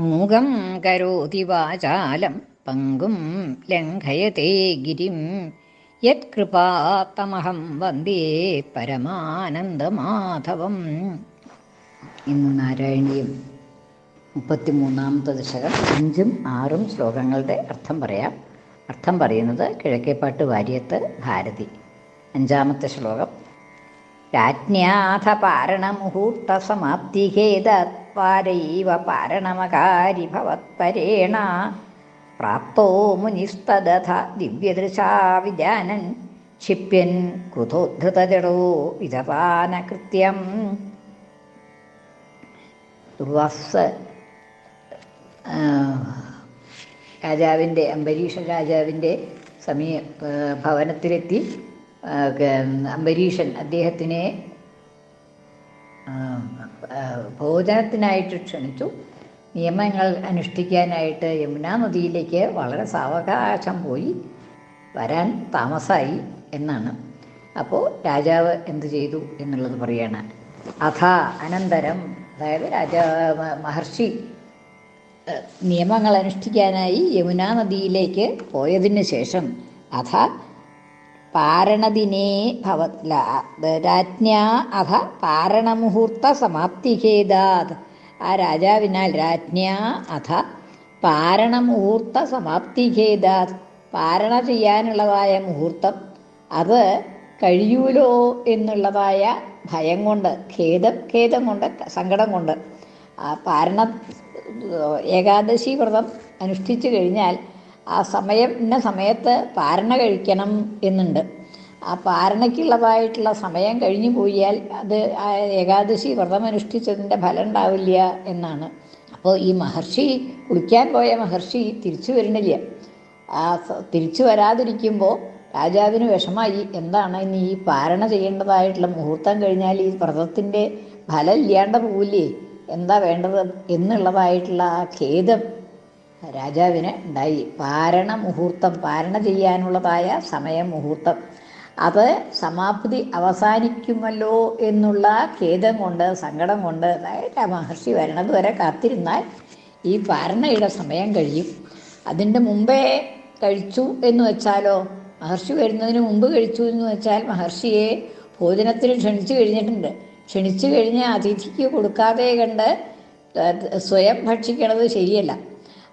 മൂകം കരോതി വാചാലം പങ്കും ലംഘയത്തെ ഗിരിം. യത്കൃപാത്തമഹം വന്ദേ പരമാനന്ദമാധവം. ഇന്ന് നാരായണീയം മുപ്പത്തിമൂന്നാമത്തെ ദശകം അഞ്ചും ആറും ശ്ലോകങ്ങളുടെ അർത്ഥം പറയാം. അർത്ഥം പറയുന്നത് കിഴക്കേപ്പാട്ട് വാര്യത്ത് ഭാരതി. അഞ്ചാമത്തെ ശ്ലോകം. രാജ്ഞാഥ പാരണമുഹൂർത്തസമാപ്തിഹേതത്വാരൈവ പാരണമകാരി ഭവത്പരേണ. പ്രാപ്തോ മുനിസ്തദഥ ദിവ്യദൃശാ വിജാനൻ. ക്ഷിപ്യൻ ക്രുധോദ്ധൃതജടോ വിധപാനകൃത്യം. ദുർവാസ രാജാവിന്റെ അംബരീഷ രാജാവിന്റെ സമീ ഭവനത്തിലെത്തി. അംബരീഷൻ അദ്ദേഹത്തിനെ ഭോജനത്തിനായിട്ട് ക്ഷണിച്ചു. നിയമങ്ങൾ അനുഷ്ഠിക്കാനായിട്ട് യമുനാ നദിയിലേക്ക് വളരെ സാവകാശം പോയി. വരാൻ താമസായി എന്നാണ്. അപ്പോൾ രാജാവ് എന്ത് ചെയ്തു എന്നുള്ളത് പറയാണ്. അഥ അനന്തരം അതായത് രാജാ മഹർഷി നിയമങ്ങൾ അനുഷ്ഠിക്കാനായി യമുനാ നദിയിലേക്ക് പോയതിന് ശേഷം അഥ പാരണദിനേ രാജ്ഞാ അഥ പാരണമുഹൂർത്ത സമാപ്തിഖേദാത് ആ രാജാവിനാൽ രാജ്ഞാ അഥ പാരണമുഹൂർത്ത സമാപ്തിഖേദാത് പാരണ ചെയ്യാനുള്ളതായ മുഹൂർത്തം അത് കഴിയൂലോ എന്നുള്ളതായ ഭയം കൊണ്ട് ഖേദം ഖേദം കൊണ്ട് സങ്കടം കൊണ്ട് ആ പാരണ ഏകാദശി വ്രതം അനുഷ്ഠിച്ചു കഴിഞ്ഞാൽ ആ സമയം ഇന്ന സമയത്ത് പാരണ കഴിക്കണം എന്നുണ്ട്. ആ പാരണയ്ക്കുള്ളതായിട്ടുള്ള സമയം കഴിഞ്ഞു പോയാൽ അത് ഏകാദശി വ്രതം അനുഷ്ഠിച്ചതിന്റെ ഫലം ഉണ്ടാവില്ല എന്നാണ്. അപ്പോൾ ഈ മഹർഷി കുളിക്കാൻ പോയ മഹർഷി തിരിച്ചു വരണില്ല. ആ തിരിച്ചു വരാതിരിക്കുമ്പോൾ രാജാവിന് വിഷമായി എന്താണ് ഇനി ഈ പാരണ ചെയ്യേണ്ടതായിട്ടുള്ള മുഹൂർത്തം കഴിഞ്ഞാൽ ഈ വ്രതത്തിന്റെ ഫലം ഇല്ലാണ്ട് പോവില്ലേ? എന്താ വേണ്ടത്? എന്നുള്ളതായിട്ടുള്ള ആ ഖേദം രാജാവിന് ഉണ്ടായി. പാരണ മുഹൂർത്തം പാരണ ചെയ്യാനുള്ളതായ സമയം മുഹൂർത്തം. അത് സമാപ്തി അവസാനിക്കുമല്ലോ എന്നുള്ള ഖേദം കൊണ്ട് സങ്കടം കൊണ്ട് അതായത് മഹർഷി വരണത് വരെ കാത്തിരുന്നാൽ ഈ പാരണയുടെ സമയം കഴിയും. അതിന്റെ മുമ്പേ കഴിച്ചു എന്ന് വെച്ചാലോ? മഹർഷി വരുന്നതിന് മുമ്പ് കഴിച്ചു എന്ന് വെച്ചാൽ മഹർഷിയെ ഭോജനത്തിന് ക്ഷണിച്ചു കഴിഞ്ഞിട്ടുണ്ട്. ക്ഷണിച്ചു കഴിഞ്ഞ് അതിഥിക്ക് കൊടുക്കാതെ കണ്ട് സ്വയം ഭക്ഷിക്കണത് ശരിയല്ല.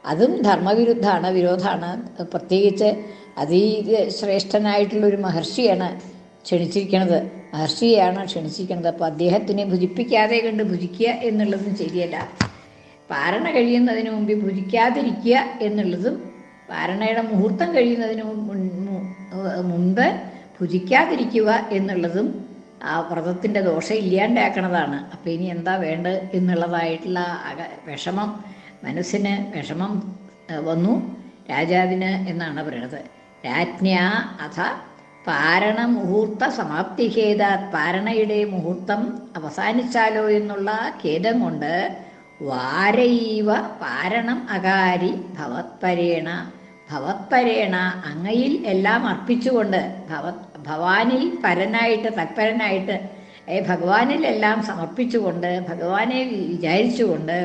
അതും ധർമ്മവിരുദ്ധമാണ് വിരോധമാണ് പ്രത്യേകിച്ച് അതി ശ്രേഷ്ഠനായിട്ടുള്ളൊരു മഹർഷിയാണ് ക്ഷണിച്ചിരിക്കുന്നത് മഹർഷിയാണ് ക്ഷണിച്ചിരിക്കുന്നത് അപ്പോൾ അദ്ദേഹത്തിനെ ഭുജിപ്പിക്കാതെ കണ്ട് ഭുജിക്കുക എന്നുള്ളതും ശരിയല്ല. പാരണ കഴിയുന്നതിന് മുമ്പ് ഭുജിക്കാതിരിക്കുക എന്നുള്ളതും പാരണയുടെ മുഹൂർത്തം കഴിയുന്നതിന് മുമ്പ് ഭുജിക്കാതിരിക്കുക എന്നുള്ളതും ആ വ്രതത്തിന്റെ ദോഷം ഇല്ലാണ്ടാക്കണതാണ് അപ്പോൾ ഇനി എന്താ വേണ്ടത് എന്നുള്ളതായിട്ടുള്ള വിഷമം മനസ്സിന് വിഷമം വന്നു. രാജാവിന് എന്നാണ് പറയുന്നത് രാജ്ഞ അഥ പാരണ മുഹൂർത്ത സമാപ്തി ഖേദാത് പാരണയുടെ മുഹൂർത്തം അവസാനിച്ചാലോ എന്നുള്ള ഖേദം കൊണ്ട് വാരൈവ പാരണം അകാരി ഭവത്പരേണ. ഭവത്പരേണ അങ്ങയിൽ എല്ലാം അർപ്പിച്ചുകൊണ്ട് ഭവ ഭവാനിൽ പരനായിട്ട് തത്പരനായിട്ട് ഭഗവാനിൽ എല്ലാം സമർപ്പിച്ചുകൊണ്ട് ഭഗവാനെ വിചാരിച്ചുകൊണ്ട്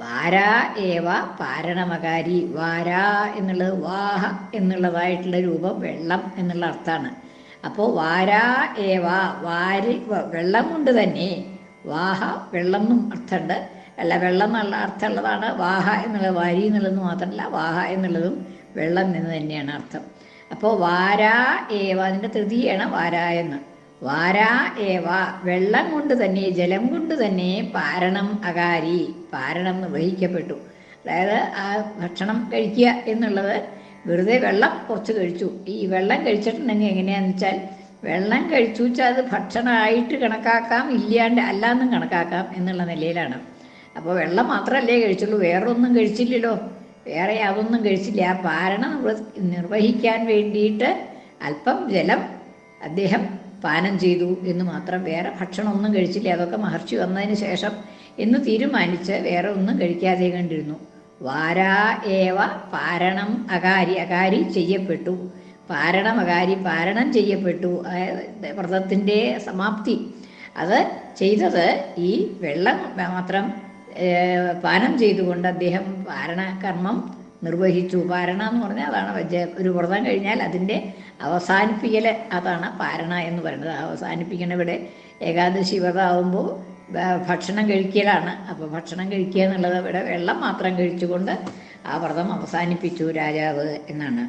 വാരാ ഏവ പാരണമകാരി. വാരാ എന്നുള്ളത് വാഹ എന്നുള്ളതായിട്ടുള്ള രൂപം വെള്ളം എന്നുള്ള അർത്ഥമാണ്. അപ്പോൾ വാരാ ഏവ വാരി വെള്ളം കൊണ്ട് തന്നെ. വാഹ വെള്ളം എന്നും അർത്ഥമുണ്ട്. അല്ല വെള്ളം എന്നുള്ള അർത്ഥമുള്ളതാണ്. വാഹ എന്നുള്ളത് വാരി എന്നുള്ളത് മാത്രമല്ല വാഹ എന്നുള്ളതും വെള്ളം എന്ന് തന്നെയാണ് അർത്ഥം. അപ്പോൾ വാരാ ഏവ അതിന്റെ തൃതീയാണ് വാരാ എന്ന്. വാരാ ഏവ വെള്ളം കൊണ്ട് തന്നെ ജലം കൊണ്ട് തന്നെ പാരണം അകാരി പാരണം വഹിക്കപ്പെട്ടു. അതായത് ആ ഭക്ഷണം കഴിക്കുക എന്നുള്ളത് വെറുതെ വെള്ളം കുറച്ച് കഴിച്ചു. ഈ വെള്ളം കഴിച്ചിട്ടുണ്ടെങ്കിൽ എങ്ങനെയാണെന്ന് വെച്ചാൽ വെള്ളം കഴിച്ചു വെച്ചാൽ അത് ഭക്ഷണമായിട്ട് കണക്കാക്കാം ഇല്ലാണ്ട് അല്ലാന്നും കണക്കാക്കാം എന്നുള്ള നിലയിലാണ്. അപ്പോൾ വെള്ളം മാത്രമല്ലേ കഴിച്ചുള്ളൂ വേറെ ഒന്നും കഴിച്ചില്ലല്ലോ. വേറെ അതൊന്നും കഴിച്ചില്ല. ആ പാരണം നിർവഹിക്കാൻ വേണ്ടിയിട്ട് അല്പം ജലം അദ്ദേഹം പാനം ചെയ്തു എന്ന് മാത്രം. വേറെ ഭക്ഷണമൊന്നും കഴിച്ചില്ല. അതൊക്കെ മഹർഷി വന്നതിന് ശേഷം എന്ന് തീരുമാനിച്ച് വേറെ ഒന്നും കഴിക്കാതെ കണ്ടിരുന്നു. വാരാ ഏവ പാരണം അകാരി. അകാരി ചെയ്യപ്പെട്ടു. പാരണം അകാരി പാരണം ചെയ്യപ്പെട്ടു. വ്രതത്തിന്റെ സമാപ്തി. അത് ചെയ്തത് ഈ വെള്ളം മാത്രം പാനം ചെയ്തുകൊണ്ട് അദ്ദേഹം പാരണകർമ്മം നിർവഹിച്ചു. പാരണ എന്ന് പറഞ്ഞാൽ അതാണ് വജ്ജ ഒരു വ്രതം കഴിഞ്ഞാൽ അതിന്റെ അവസാനിപ്പിക്കൽ അതാണ് പാരണ എന്ന് പറയുന്നത്. അവസാനിപ്പിക്കണ ഇവിടെ ഏകാദശി വ്രതം ആകുമ്പോൾ ഭക്ഷണം കഴിക്കലാണ്. അപ്പോൾ ഭക്ഷണം കഴിക്കുക എന്നുള്ളത് ഇവിടെ വെള്ളം മാത്രം കഴിച്ചുകൊണ്ട് ആ വ്രതം അവസാനിപ്പിച്ചു രാജാവ് എന്നാണ്.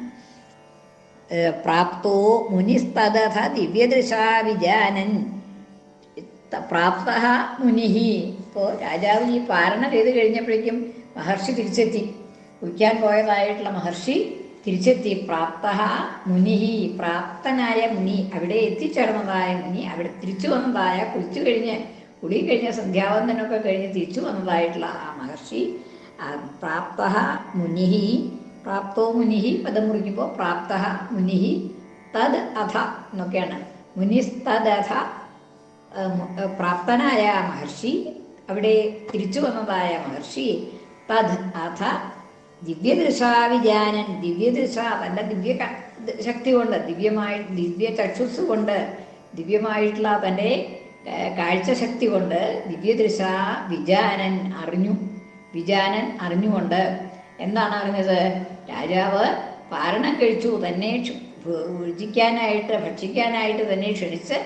പ്രാപ്തോ മുനിസ്തഥ ദിവ്യദൃശാ വിജാനൻ പ്രാപ്ത മുനിഹി. ഇപ്പോൾ രാജാവ് ഈ പാരണ ചെയ്ത് കഴിഞ്ഞപ്പോഴേക്കും മഹർഷി തിരിച്ചെത്തി. കുളിക്കാൻ പോയതായിട്ടുള്ള മഹർഷി തിരിച്ചെത്തി. പ്രാപ്ത മുനിഹി പ്രാപ്തനായ മുനി അവിടെ എത്തിച്ചേർന്നതായ മുനി അവിടെ തിരിച്ചു വന്നതായ കുളിച്ചു കഴിഞ്ഞ് കുളി കഴിഞ്ഞ സന്ധ്യാവന്തനമൊക്കെ കഴിഞ്ഞ് തിരിച്ചു വന്നതായിട്ടുള്ള ആ മഹർഷി പ്രാപ്ത മുനിഹി പ്രാപ്തോ മുനിഹി പദം മുറിക്കുമ്പോൾ പ്രാപ്ത മുനിഹി തദ് അഥ എന്നൊക്കെയാണ്. മുനിസ്തദഥ പ്രാപ്തനായ മഹർഷി അവിടെ തിരിച്ചു വന്നതായ മഹർഷി തദ് അഥ ദിവ്യദൃശാവിജാനൻ ദിവ്യദൃശ നല്ല ദിവ്യ ശക്തി കൊണ്ട് ദിവ്യമായി ദിവ്യ ചക്ഷുസ് കൊണ്ട് ദിവ്യമായിട്ടുള്ള തന്റെ കാഴ്ച കാഴ്ചശക്തി കൊണ്ട് ദിവ്യദൃശ വിജാനൻ അറിഞ്ഞു. വിജാനൻ അറിഞ്ഞുകൊണ്ട് എന്താണ് അറിഞ്ഞത്? രാജാവ് പാരണം കഴിച്ചു തന്നെ ഭുജിക്കാനായിട്ട് ഭക്ഷിക്കാനായിട്ട് തന്നെ ക്ഷണിച്ച്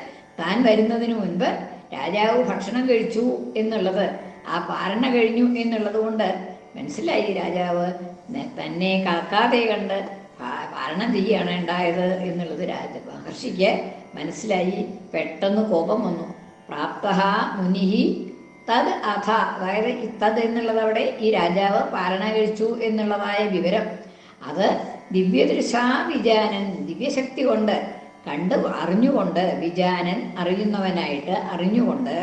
താൻ വരുന്നതിന് മുൻപ് രാജാവ് ഭക്ഷണം കഴിച്ചു എന്നുള്ളത്. ആ പാരണ കഴിഞ്ഞു എന്നുള്ളത് കൊണ്ട് മനസ്സിലായി രാജാവ്. തന്നെ കാക്കാതെ കണ്ട് പാരണം ചെയ്യുകയാണ് ഉണ്ടായത് എന്നുള്ളത് രാജ മഹർഷിക്ക് മനസ്സിലായി. പെട്ടെന്ന് കോപം വന്നു. പ്രാപ്ത മുനിഹി തത് അഥ. അതായത് ഇത്തത് തത് എന്നുള്ളത് അവിടെ ഈ രാജാവ് പാലന കഴിച്ചു എന്നുള്ളതായ വിവരം. അത് ദിവ്യദൃശാ വിജാനൻ ദിവ്യശക്തി കൊണ്ട് കണ്ട് അറിഞ്ഞുകൊണ്ട് വിജാനൻ അറിയുന്നവനായിട്ട് അറിഞ്ഞുകൊണ്ട്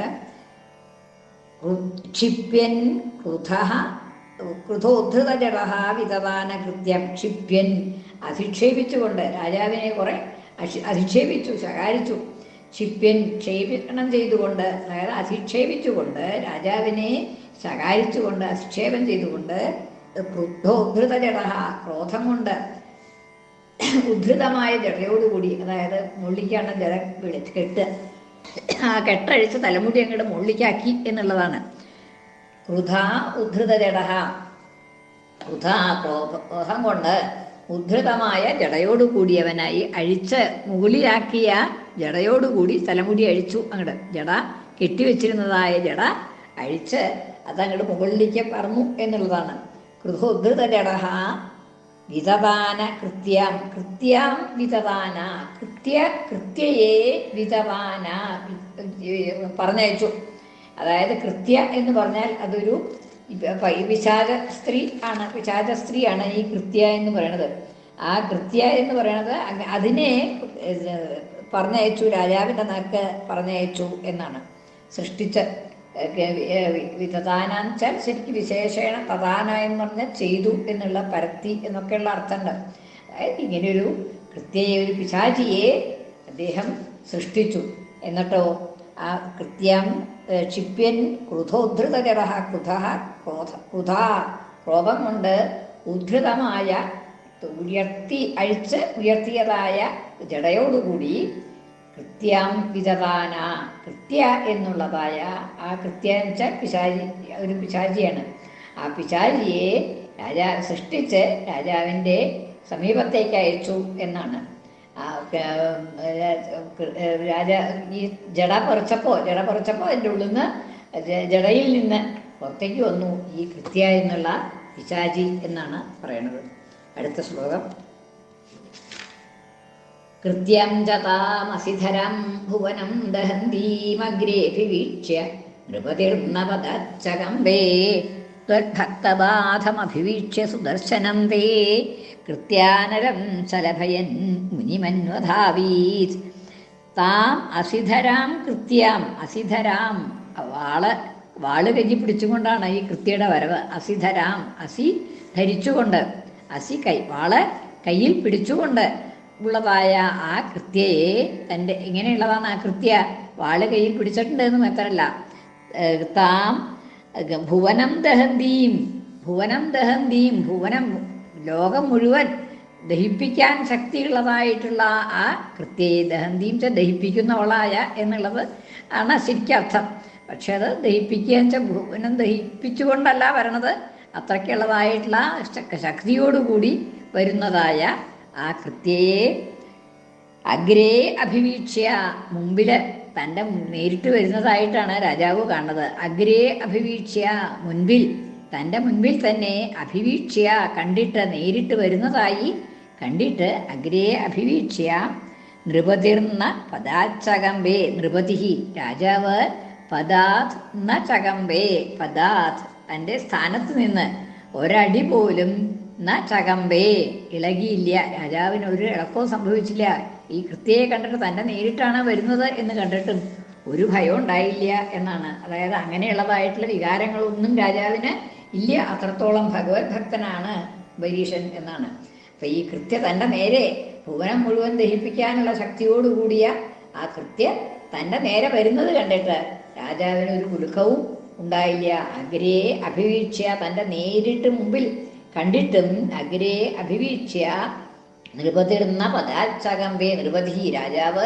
ക്ഷിപ്യൻ ക്രുധ ക്രുധോദ്ധൃതജട വിതവാന കൃത്യം ക്ഷിപ്യൻ അധിക്ഷേപിച്ചുകൊണ്ട് രാജാവിനെ കുറെ അധിക്ഷേപിച്ചു ശകാരിച്ചു. ക്ഷിപ്യൻ ക്ഷേപണം ചെയ്തുകൊണ്ട് അതായത് അധിക്ഷേപിച്ചുകൊണ്ട് രാജാവിനെ ശകാരിച്ചുകൊണ്ട് അധിക്ഷേപം ചെയ്തുകൊണ്ട് ക്രുദ്ധോദ്ധൃതജട ക്രോധം കൊണ്ട് ഉദ്ധൃതമായ ജടയോടുകൂടി അതായത് മുള്ളിക്കാണ് ജട വിളി- കെട്ട് ആ കെട്ടഴിച്ച് തലമുടി അങ്ങോട്ട് മുള്ളിക്കാക്കി എന്നുള്ളതാണ്. ക്രുധ ഉദ്ധൃത ജട വൃഥാ ക്രോധം കൊണ്ട് ഉദ്ധൃതമായ ജടയോട് കൂടിയവനായി അഴിച്ച് മുകളിലാക്കിയ ജടയോടുകൂടി തലമുടി അഴിച്ചു. അങ്ങട് ജട കെട്ടിവെച്ചിരുന്നതായ ജട അഴിച്ച് അതങ്ങട് മുകളിലേക്ക് പറഞ്ഞു എന്നുള്ളതാണ്. കൃതോദ്ധൃത ജട വിതദാന കൃത്യം. കൃത്യം വിതദാന കൃത്യ കൃത്യയെ വിതവാന പറഞ്ഞയച്ചു. അതായത് കൃത്യ എന്ന് പറഞ്ഞാൽ അതൊരു വിശാല സ്ത്രീ ആണ് വിശാല സ്ത്രീയാണ് ഈ കൃത്യ എന്ന് പറയണത്. ആ കൃത്യ എന്ന് പറയണത് അതിനെ പറഞ്ഞയച്ചു രാജാവിന്റെ നേർക്ക് പറഞ്ഞയച്ചു എന്നാണ്. സൃഷ്ടിച്ച വിതദാന വെച്ചാൽ ശരിക്കും വിശേഷേണ തദാന എന്ന് പറഞ്ഞാൽ ചെയ്തു എന്നുള്ള പരത്തി എന്നൊക്കെയുള്ള അർത്ഥമുണ്ട്. അതായത് ഇങ്ങനെയൊരു കൃത്യയെ ഒരു പിശാചിയെ അദ്ദേഹം സൃഷ്ടിച്ചു. എന്നിട്ടോ കൃത്യം ക്ഷിപ്യൻ ക്രുധോദ്ധൃതജട ക്രുധ ക്രോധ ക്രുധ ക്രോധം കൊണ്ട് ഉദ്ധൃതമായ ഉയർത്തി അഴിച്ച് ഉയർത്തിയതായ ജടയോടുകൂടി കൃത്യം വിതദാന കൃത്യ എന്നുള്ളതായ ആ കൃത്യ എന്ന് വെച്ചാൽ പിശാചി ഒരു പിശാചിയാണ്. ആ പിശാചിയെ രാജാ സൃഷ്ടിച്ച് രാജാവിന്റെ സമീപത്തേക്ക് അയച്ചു എന്നാണ്. രാജ ഈ ജട പറിച്ചപ്പോൾ ജട പറിച്ചപ്പോൾ അതിന്റെ ഉള്ളിൽ നിന്ന് ജടയിൽ നിന്ന് പുറത്തേക്ക് വന്നു ഈ കൃത്യ എന്നുള്ള പിശാചി എന്നാണ് പറയുന്നത് അടുത്ത ശ്ലോകം. കൃത്യം ച ഭുവനം ദഹന്തീമഗ്രേഭിവീക്ഷ്യ നൃപതിർന്നപദച്ചകമ്പേ ത്വദ്ഭക്തബാധമഭിവീക്ഷ്യ സുദർശനം തേ കൃത്യാനരം ചലഭയൻ മുനിമന്വധാവീത്. താം അസിധരാം കൃത്യാം അസിധരാം. വാൾ വാൾ കഞ്ഞി പിടിച്ചുകൊണ്ടാണ് ഈ കൃത്യയുടെ വരവ്. അസിധരാം അസി ധരിച്ചുകൊണ്ട് അസി കൈ വാൾ കയ്യിൽ പിടിച്ചുകൊണ്ട് ഉള്ളതായ ആ കൃത്യയെ തന്റെ ഇങ്ങനെയുള്ളതാണ് ആ കൃത്യ. വാൾ കയ്യിൽ പിടിച്ചിട്ടുണ്ട് എന്ന് മാത്രമല്ല താം ഭുവനം ദഹന്തീം ഭുവനം ദഹന്തീം ഭുവനം ലോകം മുഴുവൻ ദഹിപ്പിക്കാൻ ശക്തിയുള്ളതായിട്ടുള്ള ആ ദഹന്തീം ച ദഹിപ്പിക്കുന്നവളായ എന്നുള്ളത് ആണ് ശരിക്കും അർത്ഥം. പക്ഷെ അത് ദഹിപ്പിക്കുക വെച്ചാൽ ഭുവനം ദഹിപ്പിച്ചുകൊണ്ടല്ല വരണത്. അത്രയ്ക്കുള്ളതായിട്ടുള്ള ശക്തിയോടുകൂടി വരുന്നതായ ആ കൃത്യയെ അഗ്രേ അഭിവീക്ഷ്യ മുമ്പിൽ തന്റെ നേരിട്ട് വരുന്നതായിട്ടാണ് രാജാവ് കാണുന്നത്. അഗ്രേ അഭിവീക്ഷ്യ മുൻപിൽ തന്റെ മുൻപിൽ തന്നെ അഭിവീക്ഷ്യ കണ്ടിട്ട് നേരിട്ട് വരുന്നതായി കണ്ടിട്ട് അഗ്രേ അഭിവീക്ഷ്യ. നൃപതിർന്ന പദാച്ചകമ്പേ നൃപതി രാജാവ് പദാത് ന ചകമ്പേ പദാത് തന്റെ സ്ഥാനത്ത് നിന്ന് ഒരടി പോലും ന ചകമ്പേ. ഇളകിയില്ല രാജാവിന് ഒരു ഇളക്കവും സംഭവിച്ചില്ല. ഈ കൃത്യയെ കണ്ടിട്ട് തന്നെ നേരിട്ടാണ് വരുന്നത് എന്ന് കണ്ടിട്ടും ഒരു ഭയം ഉണ്ടായില്ല എന്നാണ്. അതായത് അങ്ങനെയുള്ളതായിട്ടുള്ള വികാരങ്ങളൊന്നും രാജാവിന് ഇല്ല അത്രത്തോളം ഭഗവത് ഭക്തനാണ് ബരീഷൻ എന്നാണ്. അപ്പൊ ഈ കൃത്യ തന്റെ നേരെ ഭുവനം മുഴുവൻ ദഹിപ്പിക്കാനുള്ള ശക്തിയോടുകൂടിയ ആ കൃത്യ തന്റെ നേരെ വരുന്നത് കണ്ടിട്ട് രാജാവിന് ഒരു കുലുക്കവും ഉണ്ടായില്ല. അഗ്രേ അഭിവീക്ഷ തന്റെ നേരിട്ട് മുമ്പിൽ കണ്ടിട്ടും അഗ്രേ അഭിവീക്ഷ നൃപതിർന്ന പദാചകമ്പേ നിരുപതി രാജാവ്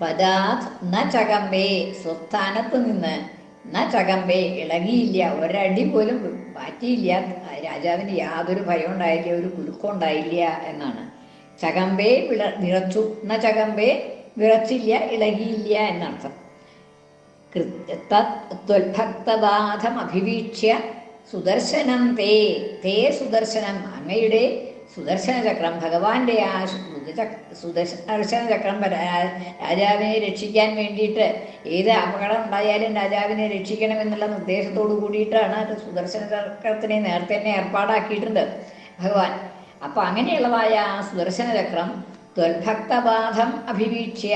പദാത് ന ചകമ്പേ സ്വസ്ഥാനത്ത് നിന്ന് ന ചകമ്പേ ഇളകിയില്ല. ഒരടി പോലും മാറ്റിയില്ല രാജാവിന് യാതൊരു ഭയം ഉണ്ടായില്ല ഒരു കുലുക്കം ഉണ്ടായില്ല എന്നാണ്. ചകമ്പേ വിള വിറച്ചു എന്ന ചകമ്പേ? വിറച്ചില്ല ഇളകിയില്ല എന്നർത്ഥം. ത്വൽഭക്തബാധം അഭിവീക്ഷ്യ സുദർശനം തേ തേ സുദർശനം അങ്ങയുടെ സുദർശന ചക്രം ഭഗവാന്റെ ആ സുദ- സുദർശന ചക്രം രാ- രാജാവിനെ രക്ഷിക്കാൻ വേണ്ടിയിട്ട് ഏത് അപകടം ഉണ്ടായാലും രാജാവിനെ രക്ഷിക്കണമെന്നുള്ള നിർദ്ദേശത്തോടു കൂടിയിട്ടാണ് സുദർശന ചക്രത്തിനെ നേരത്തെ തന്നെ ഏർപ്പാടാക്കിയിട്ടുണ്ട് ഭഗവാൻ. അപ്പൊ അങ്ങനെയുള്ളതായ ആ സുദർശന ചക്രം ത്വൽഭക്തബാധം അഭിവീക്ഷ്യ.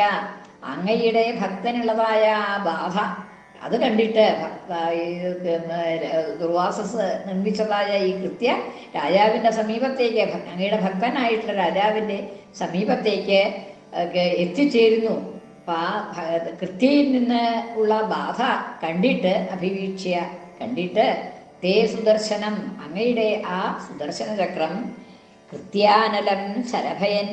അങ്ങയുടെ ഭക്തനുള്ളതായ ആ ബാധ അത് കണ്ടിട്ട് ദുർവാസസ് നിർമ്മിച്ചതായ ഈ കൃത്യ രാജാവിന്റെ സമീപത്തേക്ക് അങ്ങയുടെ ഭക്തനായിട്ടുള്ള രാജാവിന്റെ സമീപത്തേക്ക് എത്തിച്ചേരുന്നു. അപ്പം ആ കൃത്യയിൽ നിന്ന് ഉള്ള ബാധ കണ്ടിട്ട് അഭിവീക്ഷ്യ കണ്ടിട്ട് തേ സുദർശനം അങ്ങയുടെ ആ സുദർശന ചക്രം കൃത്യാനലം ശലഭയൻ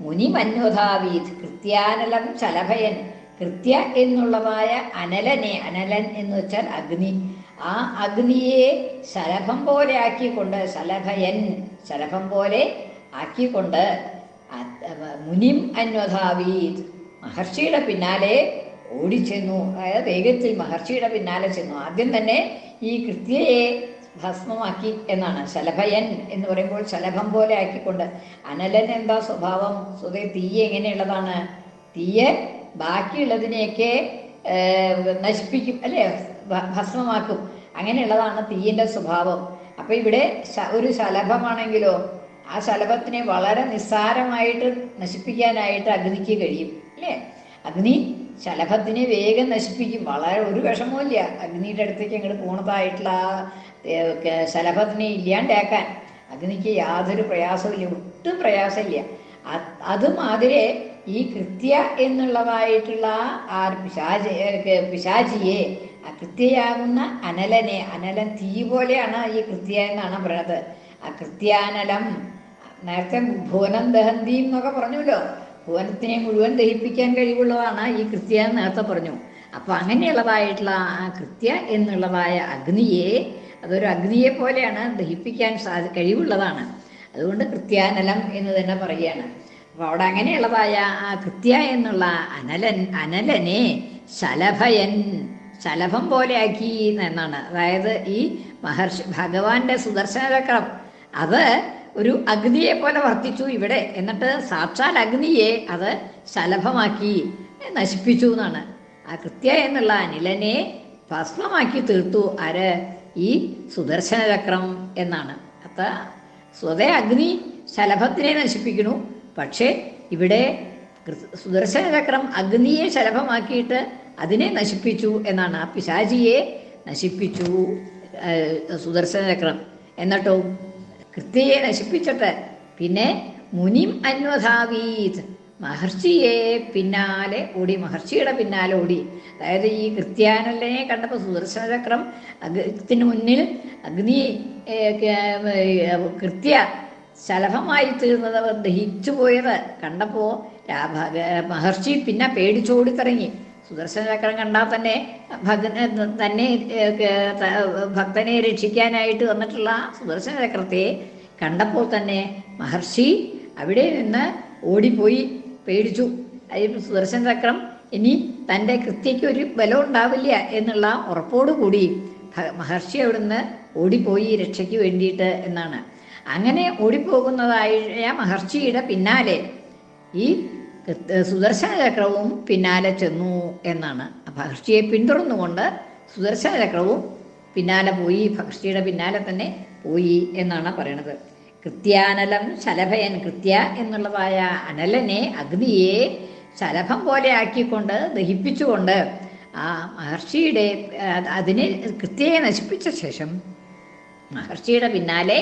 മുനിമന്വധാവീത് കൃത്യാനലം ശലഭയൻ കൃത്യ എന്നുള്ളതായ അനലനെ അനലൻ എന്ന് വെച്ചാൽ അഗ്നി. ആ അഗ്നിയെ ശലഭം പോലെ ആക്കിക്കൊണ്ട് ശലഭയൻ ശലഭം പോലെ ആക്കിക്കൊണ്ട് മുനിം അന്വധാവീത്. മഹർഷിയുടെ പിന്നാലെ ഓടിച്ചെന്നു. അതായത് വേഗത്തിൽ മഹർഷിയുടെ പിന്നാലെ ചെന്നു. ആദ്യം തന്നെ ഈ കൃത്യയെ ഭസ്മമാക്കി എന്നാണ്. ശലഭയൻ എന്ന് പറയുമ്പോൾ ശലഭം പോലെ ആക്കിക്കൊണ്ട്. അനലൻ എന്താ സ്വഭാവം? സ്വതേ തീയ എങ്ങനെയുള്ളതാണ്? തീയെ ബാക്കിയുള്ളതിനെയൊക്കെ നശിപ്പിക്കും അല്ലേ? ഭസ്മമാക്കും. അങ്ങനെയുള്ളതാണ് തീയിന്റെ സ്വഭാവം. അപ്പൊ ഇവിടെ ഒരു ശലഭമാണെങ്കിലോ ആ ശലഭത്തിനെ വളരെ നിസ്സാരമായിട്ട് നശിപ്പിക്കാനായിട്ട് അഗ്നിക്ക് കഴിയും അല്ലേ? അഗ്നി ശലഭത്തിനെ വേഗം നശിപ്പിക്കും. വളരെ ഒരു വിഷമവുമില്ല അഗ്നിയുടെ അടുത്തേക്ക് അങ്ങോട്ട് പോണതായിട്ടുള്ള ആ ശലഭത്തിനെ ഇല്ലാണ്ടാക്കാൻ. അഗ്നിക്ക് യാതൊരു പ്രയാസമില്ല ഒട്ടും പ്രയാസമില്ല. അതുമാതിരി ഈ കൃത്യ എന്നുള്ളതായിട്ടുള്ള ആ പിശാചി പിശാചിയെ കൃത്യയാകുന്ന അനലനെ അനലൻ തീ പോലെയാണ് ഈ കൃത്യ എന്നാണ് പറയുന്നത് ആ കൃത്യാനലം നേരത്തെ ഭുവനം ദഹന്തി എന്നൊക്കെ പറഞ്ഞല്ലോ ഭുവനത്തിനെ മുഴുവൻ ദഹിപ്പിക്കാൻ കഴിവുള്ളതാണ് ഈ കൃത്യ എന്ന് നേരത്തെ പറഞ്ഞു. അപ്പൊ അങ്ങനെയുള്ളതായിട്ടുള്ള ആ കൃത്യ എന്നുള്ളതായ അഗ്നിയെ അതൊരു അഗ്നിയെ പോലെയാണ് ദഹിപ്പിക്കാൻ സാധി കഴിവുള്ളതാണ്. അതുകൊണ്ട് കൃത്യാനലം എന്ന് തന്നെ പറയുകയാണ്. അപ്പൊ അവിടെ അങ്ങനെയുള്ളതായ ആ കൃത്യ എന്നുള്ള അനലൻ അനലനെ ശലഭയൻ ശലഭം പോലെ ആക്കി എന്നാണ്. അതായത് ഈ മഹർഷി ഭഗവാന്റെ സുദർശന ചക്രം അത് ഒരു അഗ്നിയെ പോലെ വർത്തിച്ചു ഇവിടെ. എന്നിട്ട് സാക്ഷാൽ അഗ്നിയെ അത് ശലഭമാക്കി നശിപ്പിച്ചു എന്നാണ്. ആ കൃത്യ എന്നുള്ള അനിലനെ ഭസ്മമാക്കി തീർത്തു ആര്? ഈ സുദർശന ചക്രം എന്നാണ്. അത്ത സ്വതേ അഗ്നി ശലഭത്തിനെ നശിപ്പിക്കുന്നു. പക്ഷേ ഇവിടെ കൃ- സുദർശന ചക്രം അഗ്നിയെ ശലഭമാക്കിയിട്ട് അതിനെ നശിപ്പിച്ചു എന്നാണ്. ആ പിശാചിയെ നശിപ്പിച്ചു ഏഹ്, സുദർശന ചക്രം. എന്നിട്ടോ കൃത്യയെ നശിപ്പിച്ചിട്ട് പിന്നെ മുനിം അന്വധാവീത്. മഹർഷിയെ പിന്നാലെ ഓടി മഹർഷിയുടെ പിന്നാലെ ഓടി. അതായത് ഈ കൃത്യാനല്ലനെ കണ്ടപ്പോൾ സുദർശന ചക്രം അഗ്നത്തിന് മുന്നിൽ അഗ്നി കൃത്യ ശലഭമായി തീർന്നത് ദഹിച്ചു പോയത് കണ്ടപ്പോൾ മഹർഷി പിന്നെ പേടിച്ചോടി തുടങ്ങി. സുദർശന ചക്രം കണ്ടാൽ തന്നെ ഭഗന തന്നെ ഭക്തനെ രക്ഷിക്കാനായിട്ട് വന്നിട്ടുള്ള സുദർശന ചക്രത്തെ കണ്ടപ്പോൾ തന്നെ മഹർഷി അവിടെ നിന്ന് ഓടിപ്പോയി പേടിച്ചു. അതിൽ സുദർശന ചക്രം ഇനി തന്റെ കൃത്യയ്ക്ക് ഒരു ബലം ഉണ്ടാവില്ല എന്നുള്ള ഉറപ്പോടുകൂടി മഹർഷി അവിടുന്ന് ഓടിപ്പോയി രക്ഷയ്ക്ക് വേണ്ടിയിട്ട് എന്നാണ്. അങ്ങനെ ഓടിപ്പോകുന്നതായ മഹർഷിയുടെ പിന്നാലെ ഈ സുദർശന ചക്രവും പിന്നാലെ ചെന്നു എന്നാണ്. മഹർഷിയെ പിന്തുടർന്നുകൊണ്ട് സുദർശന ചക്രവും പിന്നാലെ പോയി മഹർഷിയുടെ പിന്നാലെ തന്നെ പോയി എന്നാണ് പറയണത്. കൃത്യാനലം ശലഭയൻ കൃത്യ എന്നുള്ളതായ അനലനെ അഗ്നിയെ ശലഭം പോലെ ആക്കിക്കൊണ്ട് ദഹിപ്പിച്ചുകൊണ്ട് ആ മഹർഷിയുടെ അതിനെ കൃത്യയെ നശിപ്പിച്ച ശേഷം മഹർഷിയുടെ പിന്നാലെ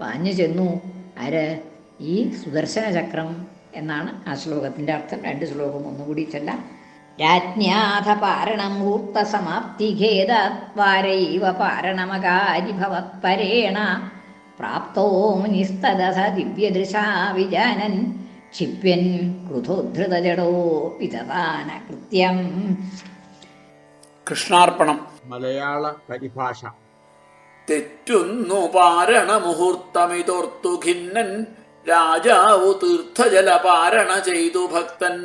പാഞ്ഞു ചെന്നു. ആര്? ഈ സുദർശന ചക്രം എന്നാണ് ആ ശ്ലോകത്തിന്റെ അർത്ഥം. രണ്ട് ശ്ലോകം ഒന്നുകൂടി ചെല്ലാം. രാജ്ഞാഥ പാരണമൂർത്ത സമാപ്തി ഖേദാരൈവ പാരണമകാരിഭവത്പരേണ പ്രാപ്തോ മുനിസ്തദസ ദിവ്യദൃശാ വിജാനൻ. ക്ഷിപ്യൻ ക്രുധോദ്ധൃതജടോ വിതതാന കൃത്യം. കൃഷ്ണാർപ്പണം. മലയാള പരിഭാഷ. തെറ്റുന്നു പാരണ മുഹൂർത്തമിതോർത്തു ഖിന്നൻ രാജാവു തീർത്ഥജല പാരണ ചെയ്തു ഭക്തൻ.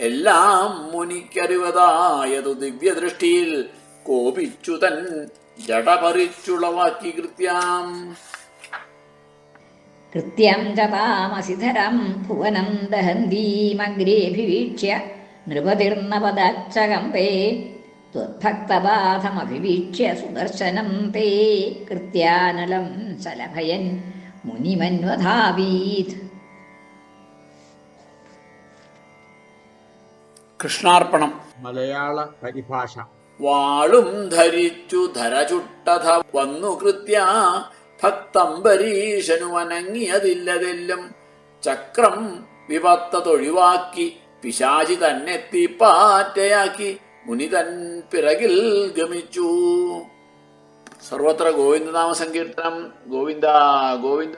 എല്ലാം മുനിക്കരുവതായതു ദിവ്യദൃഷ്ടിയിൽ കോപിച്ചു തൻ ജടപറിച്ചുളവാക്കി കൃത്യാം കൃത്യം ജപാമസിധരം ഭുവനം ദഹന്തീമഗ്രേഭിവീക്ഷ്യ നൃപതിർന്നപദാച്ചകമ്പേ ത്വദ്ഭക്തബാധമഭിവീക്ഷ്യ സുദർശനം തേ കൃത്യാനലം ശലഭയൻ മുനിമന്വധാവീത്. കൃഷ്ണാർപ്പണം. മലയാള പരിഭാഷ. വാളും ധരിച്ചു ധരചുട്ടധ വന്നു കൃത്യ ഭക്തംബരീഷനു വനങ്ങിയതില്ലതെല്ലും ചക്രം വിപത്തതൊഴിവാക്കി പിശാചി തന്നെത്തി പാറ്റയാക്കി മുനിതൻ പിറകിൽ ഗമിച്ചു. സർവത്ര ഗോവിന്ദനാമ സങ്കീർത്തനം. ഗോവിന്ദ ഗോവിന്ദ.